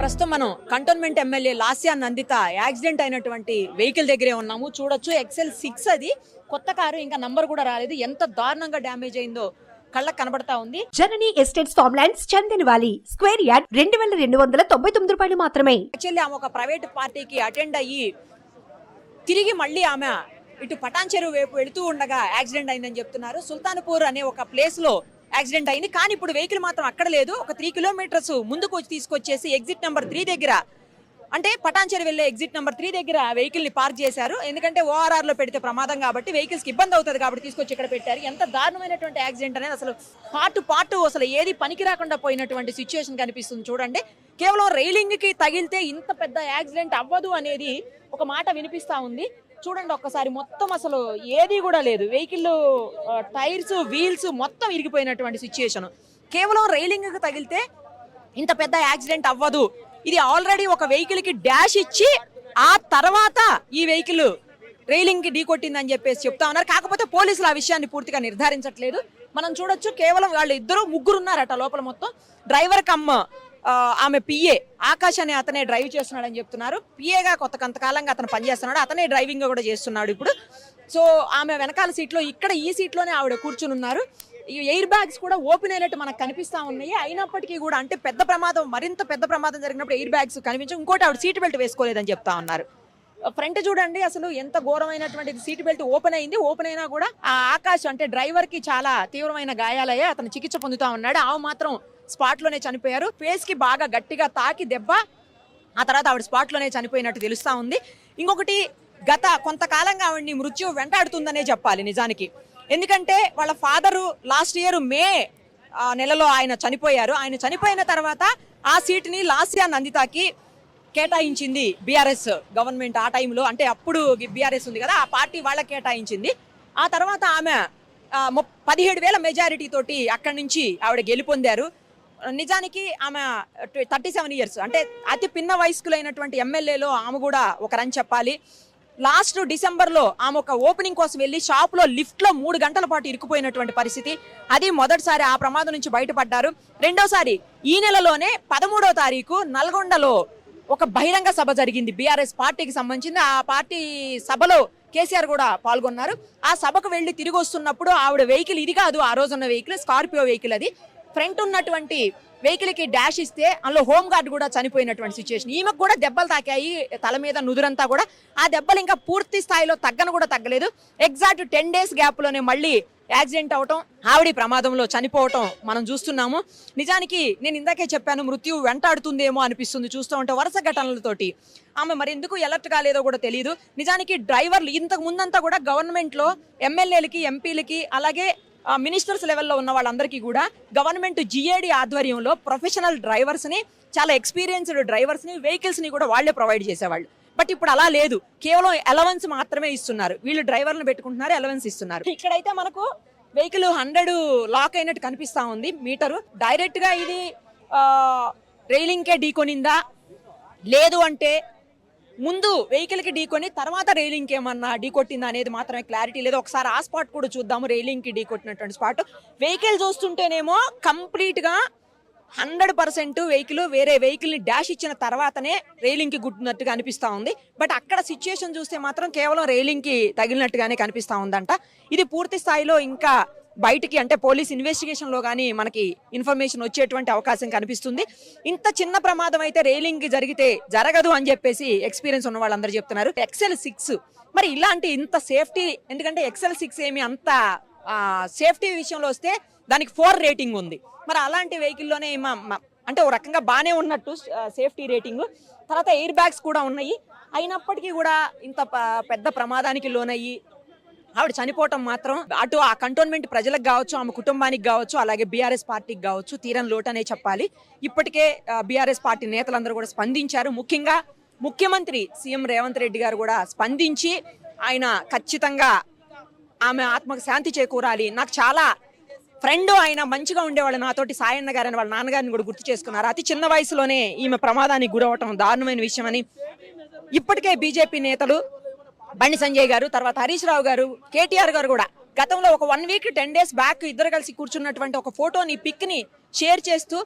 ప్రస్తుతం మనం cantonment MLA Lasya Nanditha accident అయినటువంటి వెహికల్ దగ్గరే ఉన్నాము. చూడొచ్చు. ఎక్సెల్ సిక్స్ అది. కొత్త కారు ఇంకా నంబర్ కూడా రాలేదు. ఎంత దారుణంగా డ్యామేజ్ అయిందో కళ్ళకు కనబడతా ఉంది. Janani estates farm lands Chandanavalli. Square yard రెండు వేల రెండు వందల తొంభై తొమ్మిది రూపాయలు మాత్రమే. యాక్చువల్లీ ఆమె ఒక ప్రైవేట్ పార్టీకి అటెండ్ అయ్యి తిరిగి మళ్ళీ ఆమె ఇటు పటాన్ చెరువు వైపు వెళుతూ ఉండగా యాక్సిడెంట్ అయిందని చెప్తున్నారు. సుల్తాన్పూర్ అనే ఒక ప్లేస్లో యాక్సిడెంట్ అయింది. కానీ ఇప్పుడు వెహికల్ మాత్రం అక్కడ లేదు. ఒక త్రీ కిలోమీటర్స్ ముందుకు వచ్చి తీసుకొచ్చేసి ఎగ్జిట్ నెంబర్ త్రీ దగ్గర అంటే పటాన్ చెరువు వెళ్ళే ఎగ్జిట్ నెంబర్ త్రీ దగ్గర వెహికల్ని పార్క్ చేశారు. ఎందుకంటే ఓఆర్ఆర్లో పెడితే ప్రమాదం కాబట్టి వెహికల్స్కి ఇబ్బంది అవుతుంది కాబట్టి తీసుకొచ్చి ఇక్కడ పెట్టారు. ఎంత దారుణమైనటువంటి యాక్సిడెంట్ అనేది అసలు పార్ట్ పార్ట్ అసలు ఏది పనికి రాకుండా పోయినటువంటి సిచ్యువేషన్ కనిపిస్తుంది చూడండి. కేవలం రైలింగ్కి తగిలితే ఇంత పెద్ద యాక్సిడెంట్ అవ్వదు అనేది ఒక మాట వినిపిస్తా ఉంది. చూడండి ఒక్కసారి మొత్తం అసలు ఏది కూడా లేదు. వెహికల్ టైర్స్ వీల్స్ మొత్తం ఇరిగిపోయినటువంటి సిచ్యుయేషన్ కేవలం రైలింగ్కి తగిలితే ఇంత పెద్ద యాక్సిడెంట్ అవ్వదు. ఇది ఆల్రెడీ ఒక వెహికల్కి డాష్ ఇచ్చి ఆ తర్వాత ఈ వెహికల్ రైలింగ్కి ఢీకొట్టిందని చెప్పేసి చెప్తా ఉన్నారు. కాకపోతే పోలీసులు ఆ విషయాన్ని పూర్తిగా నిర్ధారించట్లేదు. మనం చూడొచ్చు కేవలం వాళ్ళు ఇద్దరు ముగ్గురు ఉన్నారట లోపల మొత్తం. డ్రైవర్ కమ్ ఆమె పిఏ ఆకాష్ అనే అతనే డ్రైవ్ చేస్తున్నాడని చెప్తున్నారు. పిఏగా కొత్త కొంతకాలంగా అతను పనిచేస్తున్నాడు. అతనే డ్రైవింగ్ కూడా చేస్తున్నాడు ఇప్పుడు. సో ఆమె వెనకాల సీట్లో ఇక్కడ ఈ సీట్లోనే ఆవిడ కూర్చుని ఉన్నారు. ఈ ఎయిర్ బ్యాగ్స్ కూడా ఓపెన్ అయినట్టు మనకు కనిపిస్తూ ఉన్నాయి. అయినప్పటికీ కూడా అంటే పెద్ద ప్రమాదం మరింత పెద్ద ప్రమాదం జరిగినప్పుడు ఎయిర్ బ్యాగ్స్ కనిపించి ఇంకోటి ఆవిడ సీట్ బెల్ట్ వేసుకోలేదని చెప్తా ఉన్నారు. ఫ్రంట్ చూడండి అసలు ఎంత ఘోరమైనటువంటి సీట్ బెల్ట్ ఓపెన్ అయింది. ఓపెన్ అయినా కూడా ఆ ఆకాశం అంటే డ్రైవర్కి చాలా తీవ్రమైన గాయాలయ్యాయి అతను చికిత్స పొందుతా ఉన్నాడు. ఆమె మాత్రం స్పాట్లోనే చనిపోయారు. ఫేస్కి బాగా గట్టిగా తాకి దెబ్బ ఆ తర్వాత ఆవిడ స్పాట్లోనే చనిపోయినట్టు తెలుస్తూ ఉంది. ఇంకొకటి గత కొంతకాలంగా ఆవిడ్ని మృత్యు వెంటాడుతుందనే చెప్పాలి నిజానికి. ఎందుకంటే వాళ్ళ ఫాదరు లాస్ట్ ఇయర్ మే నెలలో ఆయన చనిపోయారు. ఆయన చనిపోయిన తర్వాత ఆ సీట్ని లాస్యా నందితాకి కేటాయించింది బీఆర్ఎస్ గవర్నమెంట్ ఆ టైంలో అంటే అప్పుడు బీఆర్ఎస్ ఉంది కదా ఆ పార్టీ వాళ్ళకి కేటాయించింది. ఆ తర్వాత ఆమె పదిహేడు వేల మెజారిటీ తోటి అక్కడి నుంచి ఆవిడ గెలుపొందారు. నిజానికి ఆమె థర్టీ సెవెన్ ఇయర్స్. అంటే అతి పిన్న వయస్కులైనటువంటి ఎమ్మెల్యేలో ఆమె కూడా ఒకరని చెప్పాలి. లాస్ట్ డిసెంబర్లో ఆమె ఒక ఓపెనింగ్ కోసం వెళ్ళి షాప్లో లిఫ్ట్లో మూడు గంటల పాటు ఇరుక్కుపోయినటువంటి పరిస్థితి. అది మొదటిసారి ఆ ప్రమాదం నుంచి బయటపడ్డారు. రెండోసారి ఈ నెలలోనే పదమూడో తారీఖు నల్గొండలో ఒక బహిరంగ సభ జరిగింది. బీఆర్ఎస్ పార్టీకి సంబంధించింది ఆ పార్టీ సభలో కేసీఆర్ కూడా పాల్గొన్నారు. ఆ సభకు వెళ్ళి తిరిగి వస్తున్నప్పుడు ఆవిడ వెహికల్ ఇది కాదు ఆ రోజున్న వెహికల్ స్కార్పియో వెహికల్ అది. ఫ్రంట్ ఉన్నటువంటి వెహికల్కి డాష్ ఇస్తే అందులో హోమ్ గార్డ్ కూడా చనిపోయినటువంటి సిచ్యువేషన్ ఈమెకు కూడా దెబ్బలు తాకాయి తల మీద నుదురంతా కూడా. ఆ దెబ్బలు ఇంకా పూర్తి స్థాయిలో తగ్గను కూడా తగ్గలేదు. ఎగ్జాక్ట్ టెన్ డేస్ గ్యాప్లోనే మళ్ళీ యాక్సిడెంట్ అవటం ఆవిడి ప్రమాదంలో చనిపోవటం మనం చూస్తున్నాము. నిజానికి నేను ఇందాకే చెప్పాను మృత్యు వెంటాడుతుందేమో అనిపిస్తుంది చూస్తూ ఉంటే వరుస ఘటనలతోటి. ఆమె మరి ఎందుకు ఎలర్ట్ కాలేదో కూడా తెలియదు నిజానికి డ్రైవర్లు ఇంతకు ముందంతా కూడా గవర్నమెంట్లో ఎమ్మెల్యేలకి ఎంపీలకి అలాగే మినిస్టర్స్ లెవెల్లో ఉన్న వాళ్ళందరికీ కూడా గవర్నమెంట్ జిఏడి ఆధ్వర్యంలో ప్రొఫెషనల్ డ్రైవర్స్ని చాలా ఎక్స్పీరియన్స్డ్ డ్రైవర్స్ని వెహికల్స్ని కూడా వాళ్ళే ప్రొవైడ్ చేసేవాళ్ళు. బట్ ఇప్పుడు అలా లేదు. కేవలం అలవెన్స్ మాత్రమే ఇస్తున్నారు. వీళ్ళు డ్రైవర్లను పెట్టుకుంటున్నారు అలవెన్స్ ఇస్తున్నారు. ఇక్కడైతే మనకు వెహికల్ హండ్రెడ్ లాక్ అయినట్టు కనిపిస్తూ ఉంది. మీటరు డైరెక్ట్గా ఇది రైలింగ్కే ఢీకొనిందా? లేదు అంటే ముందు వెహికల్కి ఢీకొని తర్వాత రైలింగ్ ఏమన్నా ఢీకొట్టిందా అనేది మాత్రమే క్లారిటీ లేదు. ఒకసారి ఆ స్పాట్ కూడా చూద్దాము రైలింగ్కి ఢీకొట్టినటువంటి స్పాట్ వెహికల్ చూస్తుంటేనేమో కంప్లీట్గా హండ్రెడ్ పర్సెంట్ వెహికల్ వేరే వెహికల్ని డాష్ ఇచ్చిన తర్వాతనే రైలింగ్కి గుట్టినట్టుగా అనిపిస్తూ ఉంది. బట్ అక్కడ సిచ్యుయేషన్ చూస్తే మాత్రం కేవలం రైలింగ్కి తగిలినట్టుగానే కనిపిస్తూ ఉందంట. ఇది పూర్తి స్థాయిలో ఇంకా బయటికి అంటే పోలీస్ ఇన్వెస్టిగేషన్లో కానీ మనకి ఇన్ఫర్మేషన్ వచ్చేటువంటి అవకాశం కనిపిస్తుంది. ఇంత చిన్న ప్రమాదం అయితే రైలింగ్ జరిగితే జరగదు అని చెప్పేసి ఎక్స్పీరియన్స్ ఉన్న వాళ్ళందరూ చెప్తున్నారు. ఎక్సెల్ సిక్స్ మరి ఇలాంటి ఇంత సేఫ్టీ ఎందుకంటే ఎక్సెల్ సిక్స్ ఏమి అంత సేఫ్టీ విషయంలో వస్తే దానికి ఫోర్ రేటింగ్ ఉంది. మరి అలాంటి వెహికల్లోనే అంటే ఒక రకంగా బాగానే ఉన్నట్టు సేఫ్టీ రేటింగ్ తర్వాత ఎయిర్ బ్యాగ్స్ కూడా ఉన్నాయి. అయినప్పటికీ కూడా ఇంత పెద్ద ప్రమాదానికి లోనయ్యి ఆవిడ చనిపోవటం మాత్రం అటు ఆ కంటోన్మెంట్ ప్రజలకు కావచ్చు ఆమె కుటుంబానికి కావచ్చు అలాగే బీఆర్ఎస్ పార్టీకి కావచ్చు తీరం లోటనే చెప్పాలి. ఇప్పటికే బీఆర్ఎస్ పార్టీ నేతలందరూ కూడా స్పందించారు. ముఖ్యంగా ముఖ్యమంత్రి సీఎం రేవంత్ రెడ్డి గారు కూడా స్పందించి ఆయన ఖచ్చితంగా ఆమె ఆత్మకు శాంతి చేకూరాలి. నాకు చాలా ఫ్రెండ్ ఆయన మంచిగా ఉండేవాళ్ళు నాతోటి సాయన్న గారని వాళ్ళ నాన్నగారిని కూడా గుర్తు చేసుకున్నారు. అతి చిన్న వయసులోనే ఈమె ప్రమాదానికి గురవటం దారుణమైన విషయం అని ఇప్పటికే బీజేపీ నేతలు బండి సంజయ్ గారు తర్వాత హరీష్ రావు గారు కేటీఆర్ గారు కూడా. గతంలో ఒక one week ten days back ఇద్దరు కలిసి కూర్చున్నటువంటి ఒక ఫోటోని పిక్ని షేర్ చేస్తూ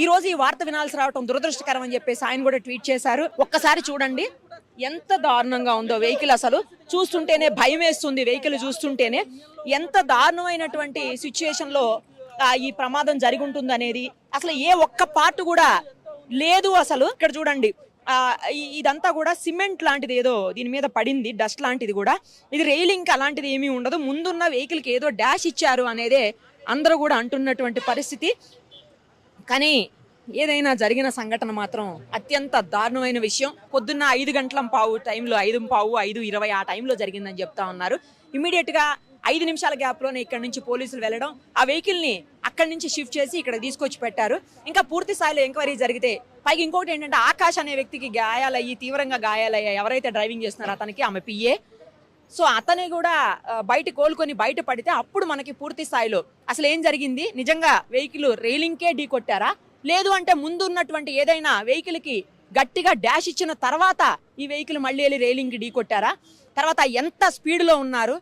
ఈ రోజు ఈ వార్త వినాల్సి రావడం దురదృష్టకరం అని చెప్పేసి ఆయన కూడా ట్వీట్ చేశారు. ఒక్కసారి చూడండి. ఎంత దారుణంగా ఉందో వెహికల్ అసలు. చూస్తుంటేనే భయం వేస్తుంది వెహికల్ చూస్తుంటేనే. ఎంత దారుణమైనటువంటి సిచ్యుయేషన్లో ఈ ప్రమాదం జరిగి ఉంటుంది అనేది అసలు ఏ ఒక్క పార్ట్ కూడా లేదు అసలు. ఇక్కడ చూడండి. ఇదంతా కూడా సిమెంట్ లాంటిది ఏదో దీని మీద పడింది డస్ట్ లాంటిది కూడా. ఇది రైలింగ్ అలాంటిది ఏమీ ఉండదు. ముందున్న వెహికల్కి ఏదో డాష్ ఇచ్చారు అనేదే అందరూ కూడా అంటున్నటువంటి పరిస్థితి. కానీ ఏదైనా జరిగిన సంఘటన మాత్రం అత్యంత దారుణమైన విషయం. పొద్దున్న ఐదు గంటల పావు టైంలో ఐదు పావు ఐదు ఇరవై ఆ టైంలో జరిగిందని చెప్తా ఉన్నారు. ఇమీడియట్గా ఐదు నిమిషాల గ్యాప్లోనే ఇక్కడ నుంచి పోలీసులు వెళ్ళడం ఆ వెహికల్ని అక్కడి నుంచి షిఫ్ట్ చేసి ఇక్కడ తీసుకొచ్చి పెట్టారు. ఇంకా పూర్తి స్థాయిలో ఎంక్వైరీ జరిగితే పైకి ఇంకోటి ఏంటంటే ఆకాష్ అనే వ్యక్తికి గాయాలయ్యి తీవ్రంగా గాయాలయ్యాయి ఎవరైతే డ్రైవింగ్ చేస్తున్నారో అతనికి ఆమె పిఏ సో అతని కూడా బయట కోలుకొని బయట పడితే అప్పుడు మనకి పూర్తి స్థాయిలో అసలు ఏం జరిగింది? నిజంగా వెహికల్ రైలింగ్కే ఢీ కొట్టారా? లేదు అంటే ముందు ఉన్నటువంటి ఏదైనా వెహికల్కి గట్టిగా డాష్ ఇచ్చిన తర్వాత ఈ వెహికల్ మళ్ళీ వెళ్ళి రైలింగ్కి ఢీ కొట్టారా? తర్వాత ఎంత స్పీడ్లో ఉన్నారు?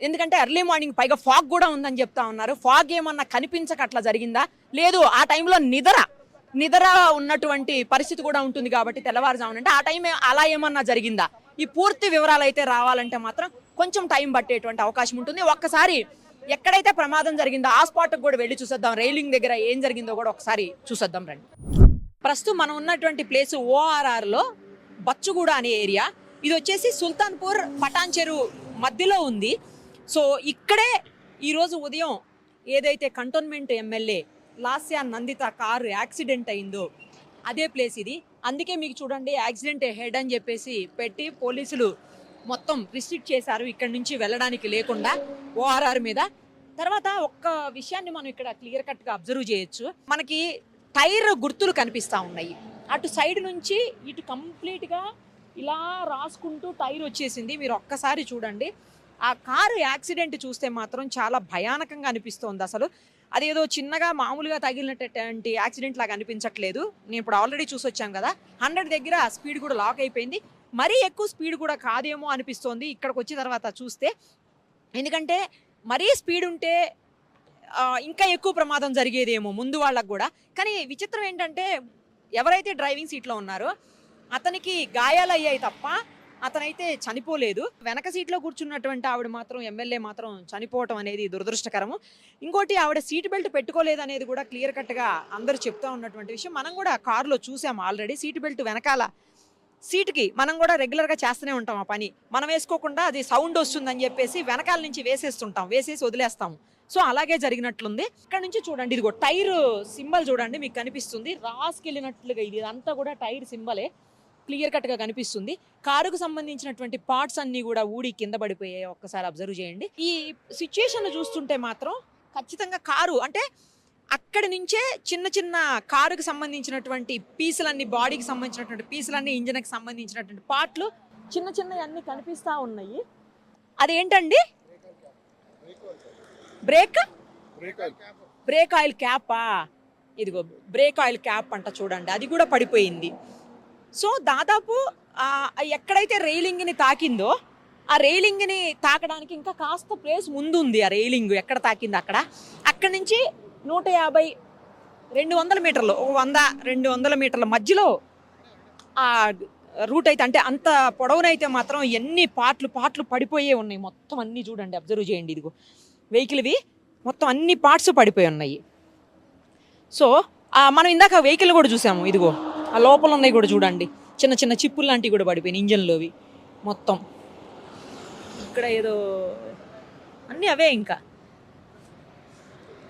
ఎందుకంటే ఎర్లీ మార్నింగ్ పైగా ఫాగ్ కూడా ఉందని చెప్తా ఉన్నారు. ఫాగ్ ఏమన్నా కనిపించక అట్లా జరిగిందా? లేదు ఆ టైంలో నిద్ర నిద్ర ఉన్నటువంటి పరిస్థితి కూడా ఉంటుంది కాబట్టి తెల్లవారుజామున అంటే ఆ టైం అలా ఏమన్నా జరిగిందా? ఈ పూర్తి వివరాలు అయితే రావాలంటే మాత్రం కొంచెం టైం పట్టేటువంటి అవకాశం ఉంటుంది. ఒక్కసారి ఎక్కడైతే ప్రమాదం జరిగిందో ఆ స్పాట్కి కూడా వెళ్ళి చూసేద్దాం. రైలింగ్ దగ్గర ఏం జరిగిందో కూడా ఒకసారి చూసేద్దాం రండి. ప్రస్తుతం మనం ఉన్నటువంటి ప్లేస్ ఓఆర్ఆర్లో బచ్చుగూడ అనే ఏరియా ఇది వచ్చేసి సుల్తాన్పూర్ పటాన్ చెరువు మధ్యలో ఉంది. సో ఇక్కడే ఈరోజు ఉదయం ఏదైతే cantonment MLA Lasya Nanditha car accident అయిందో అదే ప్లేస్ ఇది. అందుకే మీకు చూడండి యాక్సిడెంట్ హెడ్ అని చెప్పేసి పెట్టి పోలీసులు మొత్తం రిస్ట్రిక్ట్ చేశారు. ఇక్కడ నుంచి వెళ్ళడానికి లేకుండా ఓఆర్ఆర్ మీద. తర్వాత ఒక్క విషయాన్ని మనం ఇక్కడ క్లియర్ కట్గా అబ్జర్వ్ చేయొచ్చు. మనకి టైర్ గుర్తులు కనిపిస్తూ ఉన్నాయి. అటు సైడ్ నుంచి ఇటు కంప్లీట్గా ఇలా రాసుకుంటూ టైర్ వచ్చేసింది. మీరు ఒక్కసారి చూడండి. ఆ కారు యాక్సిడెంట్ చూస్తే మాత్రం చాలా భయానకంగా అనిపిస్తోంది అసలు. అదేదో చిన్నగా మామూలుగా తగిలినటువంటి యాక్సిడెంట్ లాగా అనిపించట్లేదు. నేను ఇప్పుడు ఆల్రెడీ చూసి వచ్చాను కదా. హండ్రెడ్ దగ్గర స్పీడ్ కూడా లాక్ అయిపోయింది. మరీ ఎక్కువ స్పీడ్ కూడా కాదేమో అనిపిస్తోంది. ఇక్కడికి వచ్చిన తర్వాత చూస్తే ఎందుకంటే మరీ స్పీడ్ ఉంటే ఇంకా ఎక్కువ ప్రమాదం జరిగేదేమో ముందు వాళ్ళకు కూడా. కానీ విచిత్రం ఏంటంటే ఎవరైతే డ్రైవింగ్ సీట్లో ఉన్నారో అతనికి గాయాలు అయ్యాయి తప్ప అతనైతే చనిపోలేదు. వెనక సీట్లో కూర్చున్నటువంటి ఆవిడ మాత్రం ఎమ్మెల్యే మాత్రం చనిపోవటం అనేది దురదృష్టకరము. ఇంకోటి ఆవిడ సీట్ బెల్ట్ పెట్టుకోలేదు అనేది కూడా క్లియర్ కట్గా అందరూ చెప్తా ఉన్నటువంటి విషయం. మనం కూడా కారులో చూసాం ఆల్రెడీ. సీట్ బెల్ట్ వెనకాల సీటుకి మనం కూడా రెగ్యులర్గా చేస్తూనే ఉంటాం ఆ పని. మనం వేసుకోకుండా అది సౌండ్ వస్తుందని చెప్పేసి వెనకాల నుంచి వేసేస్తుంటాం వేసేసి వదిలేస్తాం సో అలాగే జరిగినట్లుంది. ఇక్కడ నుంచి చూడండి ఇదిగో టైర్ సింబల్ చూడండి మీకు కనిపిస్తుంది. రాసుకెళ్ళినట్లుగా ఇది అంతా కూడా టైర్ సింబలే. క్లియర్ కట్గా కనిపిస్తుంది. కారుకు సంబంధించినటువంటి పార్ట్స్ అన్ని కూడా ఊడి కింద పడిపోయాయి. ఒక్కసారి అబ్జర్వ్ చేయండి. ఈ సిచ్యుయేషన్ చూస్తుంటే మాత్రం ఖచ్చితంగా కారు అంటే అక్కడి నుంచే చిన్న చిన్న కారుకు సంబంధించినటువంటి పీసులన్నీ బాడీకి సంబంధించినటువంటి పీసులన్నీ ఇంజన్కి సంబంధించినటువంటి పార్ట్లు చిన్న చిన్నవి అన్నీ కనిపిస్తూ ఉన్నాయి. అదేంటండి? బ్రేక్? బ్రేక్ ఆయిల్ క్యాపా? ఇదిగో బ్రేక్ ఆయిల్ క్యాప్ అంట చూడండి అది కూడా పడిపోయింది. సో దాదాపు ఎక్కడైతే రైలింగ్ని తాకిందో ఆ రైలింగ్ని తాకడానికి ఇంకా కాస్త ప్లేస్ ముందు ఉంది ఆ రైలింగ్ ఎక్కడ తాకింది అక్కడ? అక్కడి నుంచి నూట యాభై రెండు వందల మీటర్లు ఒక వంద రెండు వందల మీటర్ల మధ్యలో ఆ రూట్ అయితే అంటే అంత పొడవునైతే మాత్రం ఎన్ని పార్ట్లు పార్ట్లు పడిపోయే ఉన్నాయి. మొత్తం అన్నీ చూడండి అబ్జర్వ్ చేయండి ఇదిగో. వెహికల్వి మొత్తం అన్ని పార్ట్స్ పడిపోయి ఉన్నాయి. సో మనం ఇందాక వెహికల్ కూడా చూసాము ఇదిగో. ఆ లోపల ఉన్నాయి కూడా చూడండి. చిన్న చిన్న చిప్పులు లాంటివి కూడా పడిపోయినాయి ఇంజన్లోవి మొత్తం. ఇక్కడ ఏదో అన్నీ అవే ఇంకా.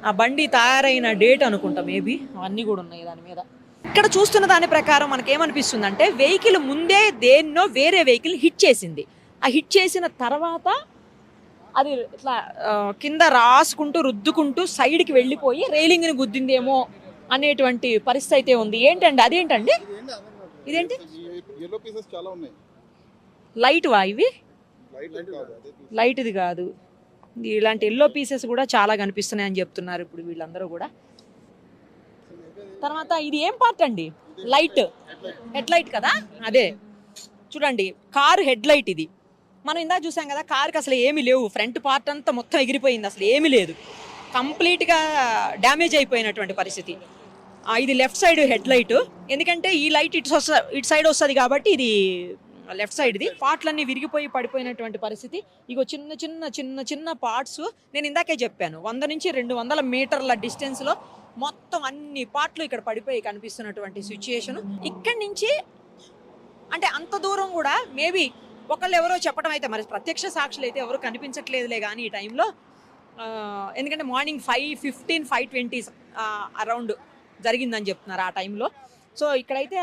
ఆ బండి తయారైన డేట్ అనుకుంటా మేబీ. అవన్నీ కూడా ఉన్నాయి దాని మీద. ఇక్కడ చూస్తున్న దాని ప్రకారం మనకేమనిపిస్తుంది అంటే వెహికల్ ముందే దేన్నో వేరే వెహికల్ హిట్ చేసింది. ఆ హిట్ చేసిన తర్వాత అది ఇట్లా కింద రాసుకుంటూ రుద్దుకుంటూ సైడ్కి వెళ్ళిపోయి రైలింగ్ని గుద్దిందేమో అనేటువంటి పరిస్థితి అయితే ఉంది. ఏంటండి అదేంటండి? ఇదేంటి? లైట్ వా ఇవి. లైట్ది కాదు. ఇలాంటి ఎల్లో పీసెస్ కూడా చాలా కనిపిస్తున్నాయి అని చెప్తున్నారు ఇప్పుడు వీళ్ళందరూ కూడా. తర్వాత ఇది ఏం పార్ట్ అండి? లైట్ హెడ్ లైట్ కదా? అదే. చూడండి కారు హెడ్ లైట్ ఇది. మనం ఇందాక చూసాం కదా కార్కి అసలు ఏమీ లేవు. ఫ్రంట్ పార్ట్ అంతా మొత్తం ఎగిరిపోయింది అసలు ఏమీ లేదు. కంప్లీట్గా డ్యామేజ్ అయిపోయినటువంటి పరిస్థితి. ఇది లెఫ్ట్ సైడ్ హెడ్ లైట్ ఎందుకంటే ఈ లైట్ ఇటు ఇటు సైడ్ వస్తుంది కాబట్టి ఇది లెఫ్ట్ సైడ్ది పార్ట్లన్నీ విరిగిపోయి పడిపోయినటువంటి పరిస్థితి. ఇగో చిన్న చిన్న చిన్న చిన్న పార్ట్స్ నేను ఇందాకే చెప్పాను. వంద నుంచి రెండు వందల మీటర్ల డిస్టెన్స్లో మొత్తం అన్ని పార్ట్లు ఇక్కడ పడిపోయి కనిపిస్తున్నటువంటి సిచ్యుయేషన్ ఇక్కడి నుంచి అంటే అంత దూరం కూడా మేబీ ఒకళ్ళు ఎవరో చెప్పడం అయితే మరి ప్రత్యక్ష సాక్షులు అయితే ఎవరు కనిపించట్లేదులే కానీ ఈ టైంలో ఎందుకంటే morning five fifteen five twenty around జరిగిందని చెప్తున్నారు ఆ టైంలో సో ఇక్కడైతే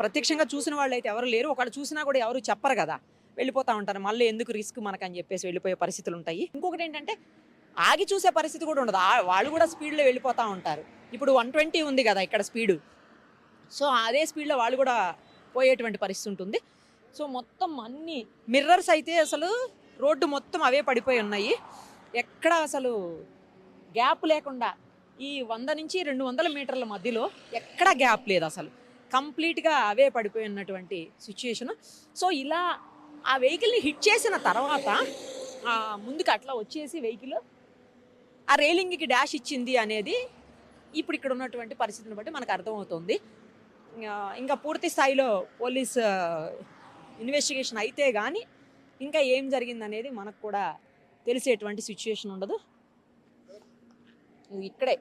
ప్రత్యక్షంగా చూసిన వాళ్ళు అయితే ఎవరు లేరు. ఒకళ్ళు చూసినా కూడా ఎవరు చెప్పరు కదా. వెళ్ళిపోతా ఉంటారు. మళ్ళీ ఎందుకు రిస్క్ మనకని చెప్పేసి వెళ్ళిపోయే పరిస్థితులు ఉంటాయి. ఇంకొకటి ఏంటంటే ఆగి చూసే పరిస్థితి కూడా ఉండదు. వాళ్ళు కూడా స్పీడ్లో వెళ్ళిపోతూ ఉంటారు. ఇప్పుడు వన్ ట్వంటీ ఉంది కదా ఇక్కడ స్పీడు. సో అదే స్పీడ్లో వాళ్ళు కూడా పోయేటువంటి పరిస్థితి ఉంటుంది. సో మొత్తం అన్ని మిర్రర్స్ అయితే అసలు రోడ్డు మొత్తం అవే పడిపోయి ఉన్నాయి. ఎక్కడ అసలు గ్యాప్ లేకుండా ఈ వంద నుంచి రెండు వందల మీటర్ల మధ్యలో ఎక్కడా గ్యాప్ లేదు అసలు. కంప్లీట్గా అవే పడిపోయి ఉన్నటువంటి సిచ్యుయేషన్. సో ఇలా ఆ వెహికల్ని హిట్ చేసిన తర్వాత ముందుకు అట్లా వచ్చేసి వెహికల్ ఆ రైలింగ్కి డాష్ ఇచ్చింది అనేది ఇప్పుడు ఇక్కడ ఉన్నటువంటి పరిస్థితిని బట్టి మనకు అర్థమవుతుంది. ఇంకా పూర్తి స్థాయిలో పోలీస్ ఇన్వెస్టిగేషన్ అయితే కానీ ఇంకా ఏం జరిగిందనేది మనకు కూడా తెలిసేటువంటి సిచ్యుయేషన్ ఉండదు. ఇక్కడే.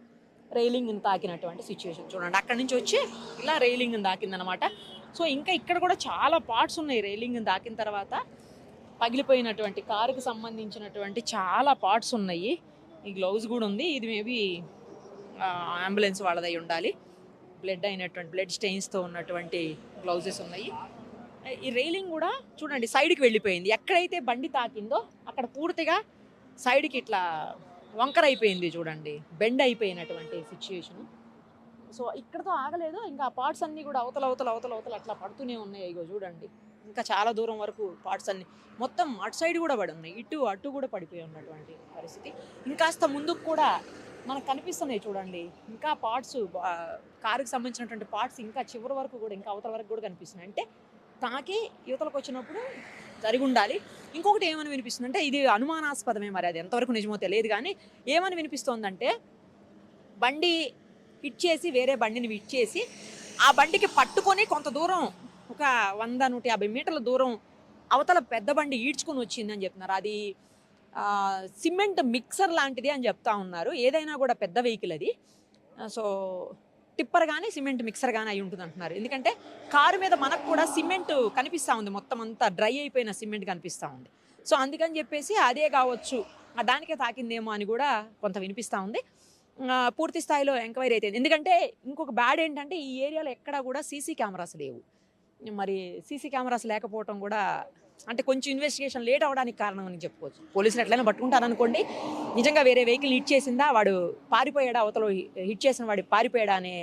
రైలింగ్ తాకినటువంటి సిచ్యువేషన్ చూడండి అక్కడి నుంచి వచ్చి ఇలా రైలింగ్ తాకిందనమాట సో ఇంకా ఇక్కడ కూడా చాలా పార్ట్స్ ఉన్నాయి రైలింగ్ తాకిన తర్వాత. పగిలిపోయినటువంటి కారుకు సంబంధించినటువంటి చాలా పార్ట్స్ ఉన్నాయి. ఈ గ్లౌజ్ కూడా ఉంది. ఇది మేబీ అంబులెన్స్ వాళ్ళదై ఉండాలి. బ్లడ్ అయినటువంటి బ్లడ్ స్టెయిన్స్తో ఉన్నటువంటి గ్లౌజెస్ ఉన్నాయి. ఈ రైలింగ్ కూడా చూడండి సైడ్కి వెళ్ళిపోయింది. ఎక్కడైతే బండి తాకిందో అక్కడ పూర్తిగా సైడ్కి ఇట్లా వంకర అయిపోయింది చూడండి బెండ్ అయిపోయినటువంటి సిచ్యుయేషన్ సో ఇక్కడతో ఆగలేదు ఇంకా ఆ పార్ట్స్ అన్నీ కూడా అవతల అవతల అవతల అవతల అట్లా పడుతూనే ఉన్నాయి. ఇగో చూడండి ఇంకా చాలా దూరం వరకు పార్ట్స్ అన్ని మొత్తం అటు సైడ్ కూడా పడి ఉన్నాయి ఇటు అటు కూడా పడిపోయి ఉన్నటువంటి పరిస్థితి. ఇంకాస్త ముందుకు కూడా మనకు కనిపిస్తున్నాయి చూడండి ఇంకా పార్ట్స్ కారుకి సంబంధించినటువంటి పార్ట్స్ ఇంకా చివరి వరకు కూడా ఇంకా అవతల వరకు కూడా కనిపిస్తున్నాయి. అంటే తాకి యువతలకు వచ్చినప్పుడు జరిగి ఉండాలి. ఇంకొకటి ఏమని వినిపిస్తుంది అంటే ఇది అనుమానాస్పదమే మరి అది ఎంతవరకు నిజమో తెలియదు కానీ ఏమని వినిపిస్తోందంటే బండి హిట్ చేసి వేరే బండిని హిట్ చేసి ఆ బండికి పట్టుకొని కొంత దూరం ఒక వంద నూట యాభై మీటర్ల దూరం అవతల పెద్ద బండి ఈడ్చుకొని వచ్చిందని చెప్తున్నారు. అది సిమెంట్ మిక్సర్ లాంటిది అని చెప్తా ఉన్నారు. ఏదైనా కూడా పెద్ద వెహికల్ అది. సో టిప్పర్ కానీ సిమెంట్ మిక్సర్ కానీ అయి ఉంటుంది అంటున్నారు ఎందుకంటే కారు మీద మనకు కూడా సిమెంట్ కనిపిస్తూ ఉంది. మొత్తం అంతా డ్రై అయిపోయిన సిమెంట్ కనిపిస్తూ ఉంది. సో అందుకని చెప్పేసి అదే కావచ్చు. దానికే తాకిందేమో అని కూడా కొంత వినిపిస్తూ ఉంది. పూర్తి స్థాయిలో ఎంక్వైరీ అయితే ఎందుకంటే ఇంకొక బ్యాడ్ ఏంటంటే ఈ ఏరియాలో ఎక్కడా కూడా సీసీ కెమెరాస్ లేవు. మరి సీసీ కెమెరాస్ లేకపోవటం కూడా అంటే కొంచెం ఇన్వెస్టిగేషన్ లేట్ అవ్వడానికి కారణం అని చెప్పుకోవచ్చు. పోలీసులు ఎట్లయినా పట్టుకుంటారు అనుకోండి నిజంగా వేరే వెహికల్ హిట్ చేసిందా వాడు పారిపోయాడా అవతల హిట్ చేసిన వాడు పారిపోయాడా అనే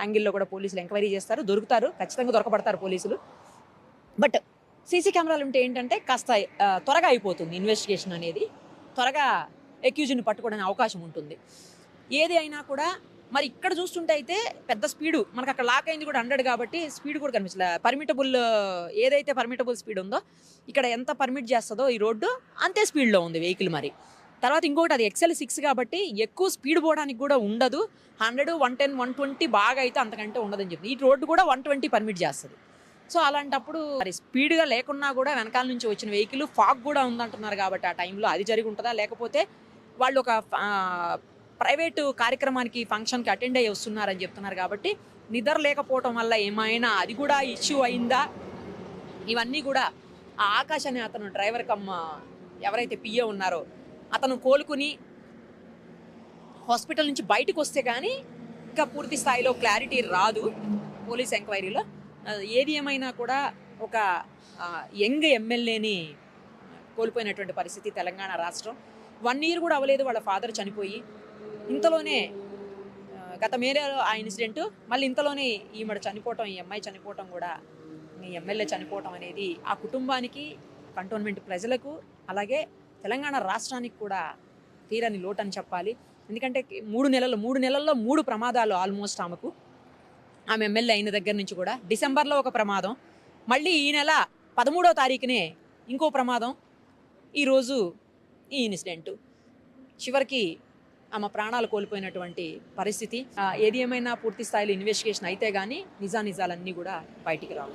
యాంగిల్లో కూడా పోలీసులు ఎంక్వైరీ చేస్తారు దొరుకుతారు ఖచ్చితంగా దొరకబడతారు పోలీసులు. బట్ సీసీ కెమెరాలు ఉంటే ఏంటంటే కాస్త త్వరగా అయిపోతుంది ఇన్వెస్టిగేషన్ అనేది. త్వరగా ఎక్యూజ్ని పట్టుకోవడానికి అవకాశం ఉంటుంది. ఏది అయినా కూడా మరి ఇక్కడ చూస్తుంటే అయితే పెద్ద స్పీడు మనకు అక్కడ లాక్ అయింది కూడా హండ్రెడ్ కాబట్టి స్పీడ్ కూడా కనిపించలే. పర్మిటబుల్ ఏదైతే పర్మిటబుల్ స్పీడ్ ఉందో ఇక్కడ ఎంత పర్మిట్ చేస్తుందో ఈ రోడ్డు అంతే స్పీడ్లో ఉంది వెహికల్ మరి. తర్వాత ఇంకొకటి అది ఎక్సెల్ సిక్స్ కాబట్టి ఎక్కువ స్పీడ్ పోవడానికి కూడా ఉండదు. Hundred one ten one twenty బాగా అయితే అంతకంటే ఉండదని చెప్పి. ఈ రోడ్డు కూడా వన్ ట్వంటీ పర్మిట్ చేస్తుంది. సో అలాంటప్పుడు మరి స్పీడ్గా లేకున్నా కూడా వెనకాల నుంచి వచ్చిన వెహికల్ ఫాగ్ కూడా ఉందంటున్నారు కాబట్టి ఆ టైంలో అది జరిగి ఉంటుందా? లేకపోతే వాళ్ళు ఒక ప్రైవేటు కార్యక్రమానికి ఫంక్షన్కి అటెండ్ అయ్యి వస్తున్నారని చెప్తున్నారు కాబట్టి నిద్ర లేకపోవటం వల్ల ఏమైనా అది కూడా ఇష్యూ అయిందా? ఇవన్నీ కూడా ఆ ఆకాశ్ అనే అతను డ్రైవర్ కమ్ ఎవరైతే పిఏ ఉన్నారో అతను కోలుకుని హాస్పిటల్ నుంచి బయటకు వస్తే కానీ ఇంకా పూర్తి స్థాయిలో క్లారిటీ రాదు పోలీస్ ఎంక్వైరీలో. ఏది ఏమైనా కూడా ఒక యంగ్ ఎమ్మెల్యేని కోల్పోయినటువంటి పరిస్థితి తెలంగాణ రాష్ట్రం. వన్ ఇయర్ కూడా అవ్వలేదు వాళ్ళ ఫాదర్ చనిపోయి ఇంతలోనే ఆ, గత మేరేలో ఆ ఇన్సిడెంట్ మళ్ళీ ఇంతలోనే ఈమెడ చనిపోవటం ఈ అమ్మాయి చనిపోవటం కూడా ఈ ఎమ్మెల్యే చనిపోవటం అనేది ఆ కుటుంబానికి కంటోన్మెంట్ ప్రజలకు అలాగే తెలంగాణ రాష్ట్రానికి కూడా తీరని లోటు అని చెప్పాలి. ఎందుకంటే మూడు నెలలు మూడు నెలల్లో మూడు ప్రమాదాలు ఆల్మోస్ట్ ఆమెకు. ఆమె ఎమ్మెల్యే అయిన దగ్గర నుంచి కూడా డిసెంబర్లో ఒక ప్రమాదం. మళ్ళీ ఈ నెల పదమూడో తారీఖునే ఇంకో ప్రమాదం. ఈరోజు ఈ ఇన్సిడెంటు. చివరికి ఆమె ప్రాణాలు కోల్పోయినటువంటి పరిస్థితి. ఏది ఏమైనా పూర్తి స్థాయిలో ఇన్వెస్టిగేషన్ అయితే కానీ నిజానిజాలన్నీ కూడా బయటికి రావు.